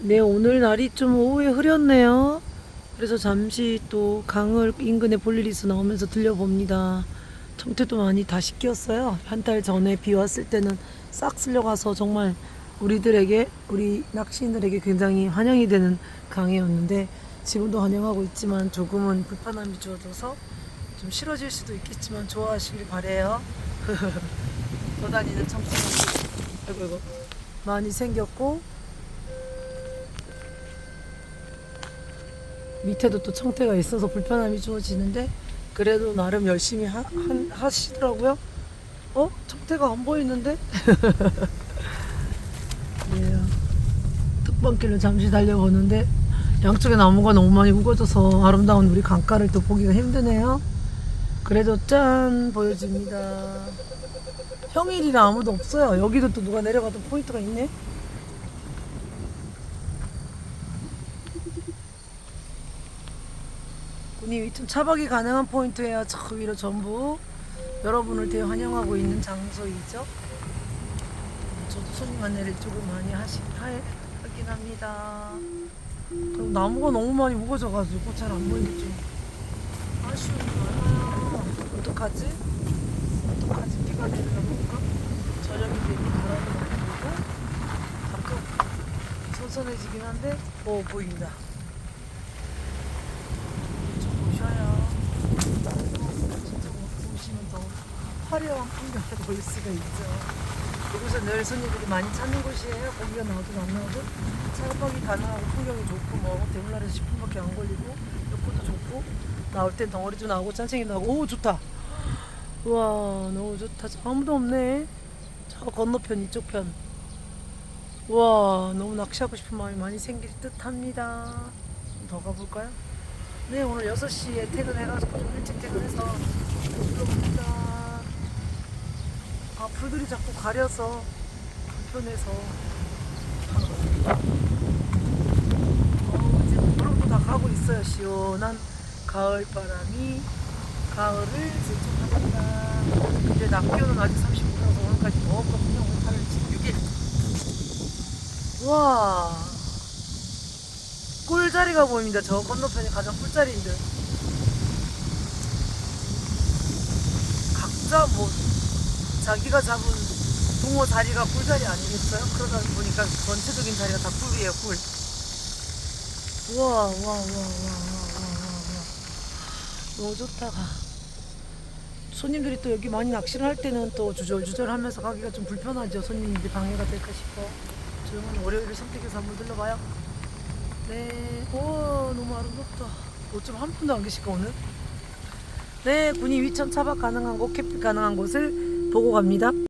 네, 오늘 날이 좀 오후에 흐렸네요. 그래서 잠시 또 강을 인근에 볼 일이 있어 나오면서 들려봅니다. 청태도 많이 다 씻겼어요. 한 달 전에 비 왔을 때는 싹 쓸려가서 정말 우리들에게, 우리 낚시인들에게 굉장히 환영이 되는 강이었는데 지금도 환영하고 있지만 조금은 불편함이 주어져서 좀 싫어질 수도 있겠지만 좋아하시길 바래요. 돌아다니는 청태가 아이고, 아이고. 많이 생겼고 밑에도 또 청태가 있어서 불편함이 주어지는데 그래도 나름 열심히 하, 한, 하시더라고요. 어? 청태가 안 보이는데? 예. 뚝방길로 잠시 달려보는데 양쪽에 나무가 너무 많이 우거져서 아름다운 우리 강가를 또 보기가 힘드네요. 그래도 짠 보여집니다. 평일이라 아무도 없어요. 여기도 또 누가 내려가던 포인트가 있네. 이 위튼 차박이 가능한 포인트예요. 저 위로 전부 여러분을 대환영하고 있는 장소이죠. 저도 손님 안내를 조금 많이 하시, 하, 하긴 합니다. 그리고 나무가 너무 많이 우거져가지고 잘 안 보이는 좀 아쉬움이 많아요. 어떡하지? 어떡하지? 비가 내리나 볼까? 저녁이 되니 바람이 많이 불고 가끔 선선해지긴 한데 오 보인다. 좀 보셔요. 진짜 보시면 더 화려한 풍경을 볼 수가 있죠. 이곳은 늘 손님들이 많이 찾는 곳이에요. 고기가 나오든 안 나오든 차박이 가능하고 풍경이 좋고 뭐 대물날에서 10분밖에 안 걸리고 여포도 좋고 나올 땐 덩어리도 나오고 짠챙이도 나오고 오 좋다. 우와 너무 좋다. 저 아무도 없네. 저 건너편 이쪽 편. 우와 너무 낚시하고 싶은 마음이 많이 생길 듯 합니다. 좀더 가볼까요? 네 오늘 6시에 퇴근해가지고 좀 일찍 퇴근해서 들어봅니다. 아 불들이 자꾸 가려서 불편해서 어, 이제 무릎도 다 가고 있어요. 시원한 가을 바람이 가을을 재촉합니다. 이제 낙기온은 아직 35도라서 오늘까지 더 없거든요. 오늘 8월 26일. 와 꿀자리가 보입니다. 저 건너편이 가장 꿀자리인데. 각자 뭐 자기가 잡은 붕어 자리가 꿀자리 아니겠어요? 그러다 보니까 전체적인 자리가 다 꿀이에요, 꿀. 우와, 와, 와, 와, 와, 와, 와, 와. 너무 좋다, 가. 손님들이 또 여기 많이 낚시를 할 때는 또 주절주절 하면서 가기가 좀 불편하죠. 손님들이 방해가 될까 싶어. 조용한 월요일을 선택해서 한번 들러봐요. 네, 오, 너무 아름답다. 어쩜 한 분도 안 계실까, 오늘? 네, 군이 위천 차박 가능한 곳, 캠핑 가능한 곳을 보고 갑니다.